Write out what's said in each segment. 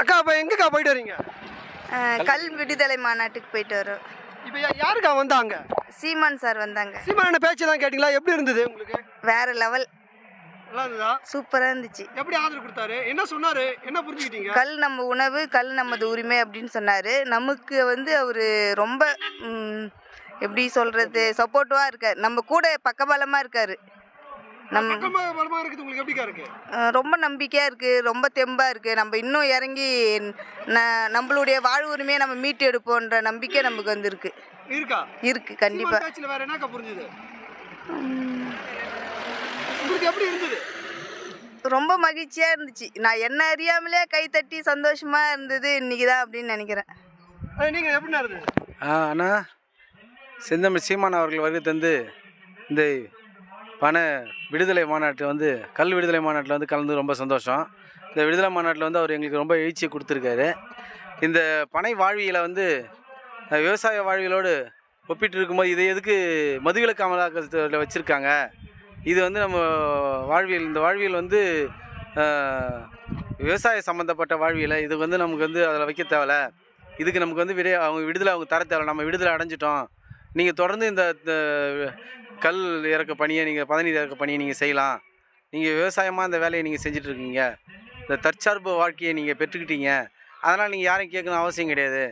அக்கா இப்போ எங்கக்கா போயிட்டு வரீங்க? கல் விடுதலை மாநாட்டுக்கு போயிட்டு வரோம். இப்போ யாருக்கா வந்தாங்க? சீமான் சார் வந்தாங்க. சீமான பேச்செல்லாம் கேட்டிங்களா? எப்படி இருந்தது உங்களுக்கு? வேற லெவல் நல்லா இருந்ததா? சூப்பராக இருந்துச்சு. எப்படி ஆதரவு கொடுத்தாரு? என்ன சொன்னாரு? என்ன புரிஞ்சுக்கிட்டீங்க? கல் நம்ம உணவு கல் நமது உரிமை அப்படின்னு சொன்னார். நமக்கு வந்து அவர் ரொம்ப ம், எப்படி சொல்கிறது சப்போர்ட்டிவாக இருக்கார். நம்ம கூட பக்கபலமாக இருக்கார். நம்ம ரொம்ப நம்பிக்கையாக இருக்குது? ரொம்ப தெம்பாக இருக்குது நம்ம இன்னும் இறங்கி ந நம்மளுடைய வாழ்வு உரிமையை நம்ம மீட்டு எடுப்போன்ற நம்பிக்கை நமக்கு வந்து இருக்கு. இருக்கா? இருக்குது கண்டிப்பாக வேற என்னக்கா புரிஞ்சுது? உங்களுக்கு எப்படி இருந்தது? ரொம்ப மகிழ்ச்சியாக இருந்துச்சு. நான் என்ன அறியாமலே கை தட்டி சந்தோஷமாக இருந்தது இன்னைக்கு தான் அப்படின்னு நினைக்கிறேன். அஹ் நீங்க எப்படி இருந்தது? ஆ அண்ணா செந்தமிழ் சீமான் அவர்கள் வருகை தந்து இந்த பண விடுதலை மாநாட்டில் வந்து கல் விடுதலை மாநாட்டில் வந்து கலந்து ரொம்ப சந்தோஷம். இந்த விடுதலை மாநாட்டில் வந்து அவர் எங்களுக்கு ரொம்ப எழுச்சியை கொடுத்துருக்காரு. இந்த பனை வாழ்வியலை வந்து விவசாய வாழ்வியலோடு ஒப்பிட்டு இருக்கும்போது இதை எதுக்கு மதுவிலக்கு அமலாக்கத்தில் வச்சுருக்காங்க? இது வந்து நம்ம வாழ்வியல் இந்த வாழ்வியல் வந்து விவசாய சம்மந்தப்பட்ட வாழ்வியலை இது வந்து நமக்கு வந்து அதில் வைக்க தேவையில்ல. இதுக்கு நமக்கு வந்து விடை அவங்க விடுதலை அவங்க தர தேவை நம்ம விடுதலை அடைஞ்சிட்டோம். நீங்கள் தொடர்ந்து இந்த கல் இறக்க பணியை நீங்கள் பதநீர் இறக்க பணியை நீங்கள் செய்யலாம். நீங்கள் விவசாயமாக இந்த வேலையை நீங்கள் செஞ்சிட்ருக்கீங்க. இந்த தற்சார்பு வாழ்க்கையை நீங்கள் பெற்றுக்கிட்டீங்க. அதனால் நீங்கள் யாரையும் கேட்கணும் அவசியம் கிடையாது.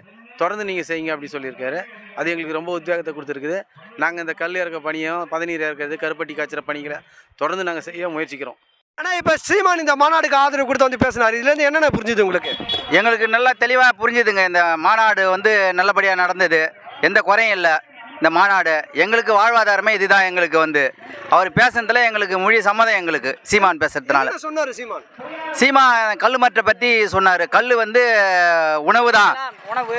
தொடர்ந்து நீங்கள் செய்யுங்க அப்படி சொல்லியிருக்காரு. அது எங்களுக்கு ரொம்ப உத்வேகத்தை கொடுத்துருக்குது. நாங்கள் இந்த கல் இறக்க பணியும் பதநீர் இறக்கிறது கருப்பட்டி காய்ச்சிற பணிகளை தொடர்ந்து நாங்கள் செய்ய முயற்சிக்கிறோம். ஆனா இப்போ சீமான் இந்த மாநாடுக்கு ஆதரவு கொடுத்து வந்து பேசினாரு. இதுல இருந்து என்னென்ன புரிஞ்சுது உங்களுக்கு? எங்களுக்கு நல்லா தெளிவாக புரிஞ்சுதுங்க. இந்த மாநாடு வந்து நல்லபடியாக நடந்தது. எந்த குறையும் இல்லை. இந்த மாநாடு எங்களுக்கு வாழ்வாதாரமே இதுதான் எங்களுக்கு வந்து. அவர் பேசுனதுல எங்களுக்கு மொழி சம்மதம் எங்களுக்கு சீமான் பேசுறதுனால. சொன்னாரு சீமான்? சீமா கல் மற்ற பற்றி சொன்னார். கல் வந்து உணவு தான்.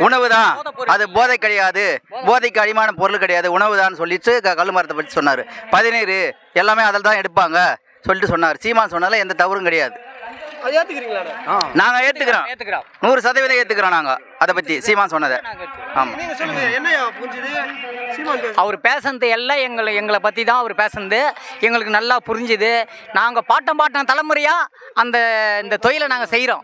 உணவு. தான். அது போதை கிடையாது. போதைக்கு அடிமான பொருள் கிடையாது. உணவு தான் சொல்லிட்டு கல் மரத்தை பற்றி சொன்னார். பதினீர் எல்லாமே அதில் தான் எடுப்பாங்க சொல்லிட்டு சொன்னார். சீமான் சொன்னதில் எந்த தவறும் கிடையாது. நாங்கள் ஏற்றுக்கிறோம் ஏத்துக்கிறோம். நூறு சதவீதம் ஏற்றுக்கிறோம் நாங்கள் அதை பற்றி சீமான் சொன்னதை. ஆமாம் நீங்க சொல்லுங்க என்னையா புரிஞ்சுது? சீமான் பேச. அவர் பேசுனது எல்லாம் எங்களை எங்களை பற்றி தான் அவர் பேசுனது. எங்களுக்கு நல்லா புரிஞ்சுது. நாங்கள் பாட்டம் பாட்டம் தலைமுறையாக அந்த இந்த தொழிலை நாங்கள் செய்கிறோம்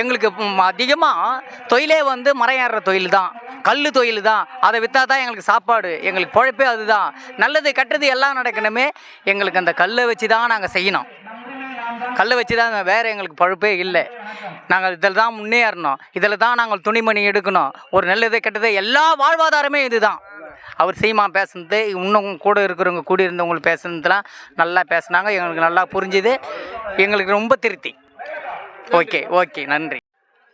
எங்களுக்கு அதிகமாக தொழிலே வந்து மரம் ஏறுற தொழில் தான். கல் தொழில் தான். அதை விற்றா தான் எங்களுக்கு சாப்பாடு எங்களுக்கு பொழைப்பே அதுதான். நல்லது கெட்டது எல்லாம் நடக்கணுமே. எங்களுக்கு அந்த கல்லை வச்சு தான் நாங்கள் செய்யணும். கல்லை வச்சு தான் வேறு எங்களுக்கு பழுப்பே இல்லை. நாங்கள் இதில் தான் முன்னேறணும். இதில் தான் நாங்கள் துணிமணி எடுக்கணும். ஒரு நல்லது கெட்டது எல்லா வாழ்வாதாரமே இதுதான். அவர் சீமா பேசுனது இன்னும் கூட இருக்கிறவங்க கூடி இருந்தவங்க பேசுனதுலாம் நல்லா பேசுனாங்க. எங்களுக்கு நல்லா புரிஞ்சுது. எங்களுக்கு ரொம்ப திருப்தி. ஓகே ஓகே நன்றி.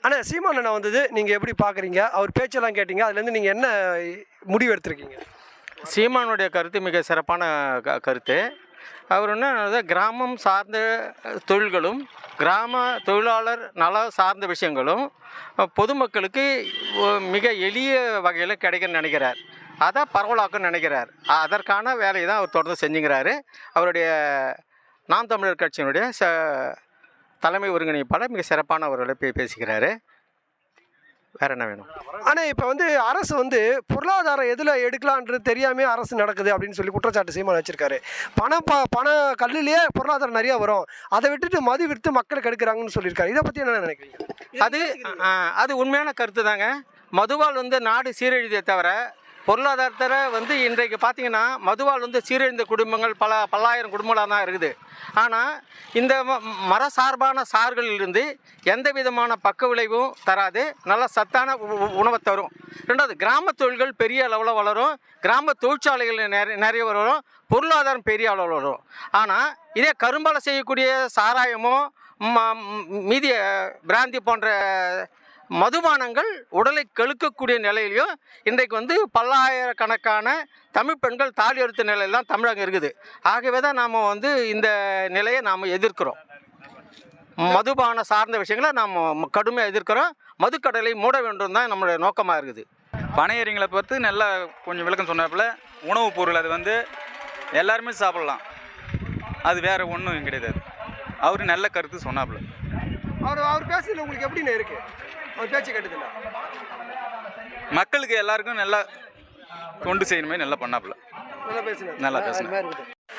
ஆனா சீமான் அண்ணா வந்தது. நீங்க எப்படி பாக்குறீங்க? அவர் பேச்செல்லாம் கேட்டீங்க. அதுல இருந்து நீங்க என்ன முடிவு எடுத்திருக்கீங்க? சீமானுடைய கருத்து மிக சிறப்பான க கருத்து. அவர் என்ன கிராமம் சார்ந்த தொழில்களும் கிராம தொழிலாளர் நல சார்ந்த விஷயங்களும் பொதுமக்களுக்கு மிக எளிய வகையில் கிடைக்குன்னு நினைக்கிறார். அதை பரவலாக்குன்னு நினைக்கிறார். அதற்கான வேலையை தான் அவர் தொடர்ந்து செஞ்சுங்கிறாரு. அவருடைய நாம் தமிழர் கட்சியினுடைய ச தலைமை ஒருங்கிணைப்பாளர் மிக சிறப்பான அவர்களை பே பேசிக்கிறாரு. வேற என்ன வேணும்? ஆனால் இப்போ வந்து அரசு வந்து பொருளாதாரம் எதில் எடுக்கலான்றது தெரியாமே அரசு நடக்குது அப்படின்னு சொல்லி குற்றச்சாட்டு சீமான் வச்சிருக்காரு. பணம் ப பண கல்லிலேயே பொருளாதாரம் நிறையா வரும். அதை விட்டுட்டு மது விற்று மக்களுக்கு எடுக்கிறாங்கன்னு சொல்லியிருக்காரு. இதை பற்றி என்ன நினைக்கிறீங்க? அது அது உண்மையான கருத்து தாங்க மதுவால் வந்து நாடு சீரழிதே தவிர பொருளாதாரத்தில் வந்து இன்றைக்கு பார்த்தீங்கன்னா மதுவால் வந்து சீரழிந்த குடும்பங்கள் பல பல்லாயிரம் குடும்பங்களாக தான் இருக்குது. ஆனால் இந்த ம- மர சார்பான சார்களிலிருந்து எந்த விதமான பக்க விளைவும் தராது. நல்ல சத்தான உ- உணவை தரும். ரெண்டாவது கிராம தொழில்கள் பெரிய அளவில் வளரும். கிராம தொழிற்சாலைகள் நிறைய நிறைய வரும். பொருளாதாரம் பெரிய அளவில் வரும். ஆனால் இதே கரும்பால் செய்யக்கூடிய சாராயமோ ம- மீதி பிராந்தி போன்ற மதுபானங்கள் உடலை கெழுக்கக்கூடிய நிலையிலையும் இன்றைக்கு வந்து பல்லாயிரக்கணக்கான தமிழ் பெண்கள் தாலி எடுத்த நிலையெல்லாம் தமிழகம் இருக்குது. ஆகவே தான் நாம் வந்து இந்த நிலையை நாம் எதிர்க்கிறோம். மதுபான சார்ந்த விஷயங்களை நாம் கடுமையாக எதிர்க்கிறோம். மதுக்கடலை மூட வேண்டும் தான் நம்மளுடைய நோக்கமாக இருக்குது. பனையறிங்களை பார்த்து நல்லா கொஞ்சம் விளக்கம் சொன்னாப்புல உணவுப் பொருள் அது வந்து எல்லாருமே சாப்பிடலாம். அது வேறு ஒன்றும் கிடையாது. அவர் நல்ல கருத்து சொன்னாப்புல. அவர் அவர் பேசுறதுல உங்களுக்கு எப்படின்னு இருக்கு? அவர் பேச்சு கேட்டதில்ல மக்களுக்கு எல்லாருக்கும் நல்லா கொண்டு செய்யணுமே நல்லா பண்ணாப்புல. நல்லா பேசுனாரு. நல்லா பேசினார்.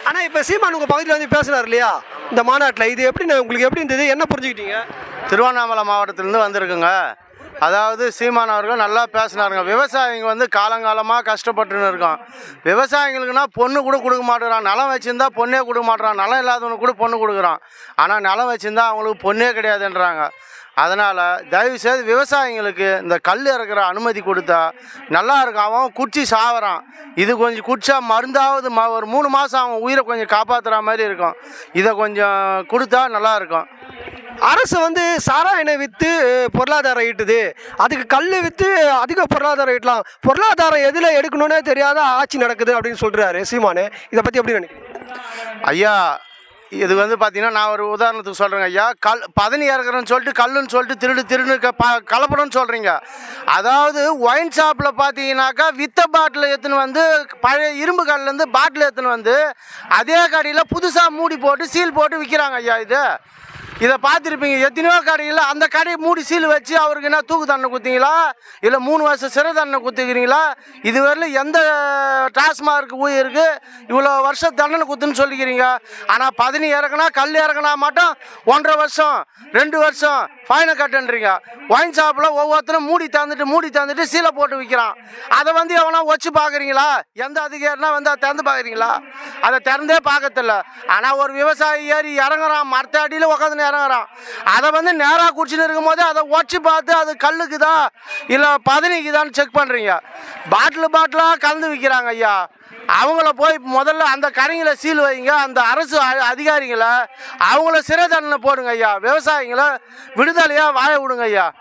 ஆனா இப்ப சீமான் உங்க பகுதியில் வந்து பேசுனார் இல்லையா? இந்த மாநாட்டில் இது எப்படி உங்களுக்கு எப்படி இருந்தது? என்ன புரிஞ்சுக்கிட்டீங்க? திருவண்ணாமலை மாவட்டத்திலேருந்து வந்திருக்குங்க. அதாவது சீமான் அவர்கள் நல்லா பேசினாருங்க. விவசாயிங்க வந்து காலங்காலமாக கஷ்டப்பட்டுன்னு இருக்கோம் விவசாயிங்களுக்குன்னா பொண்ணு கூட கொடுக்க மாட்டேறான் நிலம் வச்சுருந்தா பொண்ணே கொடுக்க மாட்டேறான். நிலம் இல்லாதவனுக்கு கூட பொண்ணு கொடுக்குறான். ஆனால் நிலம் வச்சுருந்தா அவங்களுக்கு பொண்ணே கிடையாதுன்றாங்க. அதனால் தயவுசெய்து விவசாயிங்களுக்கு இந்த கல் இறக்குற அனுமதி கொடுத்தா நல்லா இருக்கும். அவன் குடிச்சு சாவறான். இது கொஞ்சம் குடிச்சா மருந்தாவது ம ஒரு மூணு மாதம் அவன் உயிரை கொஞ்சம் காப்பாற்றுற மாதிரி இருக்கும். இதை கொஞ்சம் கொடுத்தா நல்லா இருக்கும். அரசு வந்து சாராயணை விற்று பொருளாதாரம் ஈட்டுது. அதுக்கு கல் விற்று அதிக பொருளாதாரம் ஈட்டலாம். பொருளாதாரம் எதில் எடுக்கணும்னே தெரியாத ஆட்சி நடக்குது அப்படின்னு சொல்கிறாரு சீமானு. இதை பற்றி எப்படி நினைக்கிறீங்க? ஐயா இது வந்து பார்த்தீங்கன்னா நான் ஒரு உதாரணத்துக்கு சொல்கிறேங்க ஐயா. கல் பதனி இறக்குறேன்னு சொல்லிட்டு கல்லுன்னு சொல்லிட்டு திருடு திருடு க ப கலப்படம்னு சொல்கிறீங்க அதாவது ஒயின் ஷாப்பில் பார்த்தீங்கன்னாக்கா வித்த பாட்டில் எடுத்துன்னு வந்து பழைய இரும்பு கல்லேருந்து பாட்டில் எடுத்துன்னு வந்து அதே கடையில் புதுசாக மூடி போட்டு சீல் போட்டு விற்கிறாங்க ஐயா இது. இதை பார்த்துருப்பீங்க. எத்தனையோ கடையில் அந்த கடையை மூடி சீல் வச்சு அவருக்கு என்ன தூக்கு தண்டனை குத்திங்களா இல்லை மூணு வருஷம் சிறை தண்டனை கொடுத்துக்கிறீங்களா? இதுவரையிலும் எந்த டாஸ்மார்க் ஊழியருக்கு இவ்வளோ வருஷம் தண்டனை குத்துன்னு சொல்லிக்கிறீங்க? ஆனால் பதினி இறக்குனா கல் இறக்குனா மட்டும் ஒன்றரை வருஷம் ரெண்டு வருஷம் ஃபைனை கட்டுன்றீங்க. ஒயின் ஷாப்பில் ஒவ்வொருத்தரும் மூடி தந்துட்டு மூடி தந்துட்டு சீலை போட்டு விற்கிறான் அதை வந்து எவனா வச்சு பார்க்குறீங்களா? எந்த அதிகாரினா வந்து அதை திறந்து பார்க்குறீங்களா? அதை திறந்தே பார்க்கறதில்ல. ஆனால் ஒரு விவசாயி ஏறி இறங்குறான் மரத்த அடியில் உட்காந்து இறங்குறான். அதை வந்து நேராக குடிச்சுன்னு இருக்கும்போது அதை ஒச்சு பார்த்து அது கல்லுக்குதா இல்லை பதனிக்குதான்னு செக் பண்ணுறீங்க பாட்டில் பாட்டிலாக கலந்து விற்கிறாங்க ஐயா. அவங்கள போய் முதல்ல அந்த கடைங்களை சீல் வைங்க அந்த அரசு அ- அதிகாரிகளை அவங்கள சிறை தண்டனை போடுங்க ஐயா. விவசாயிகளை விடுதலையாக வாழ விடுங்க ஐயா.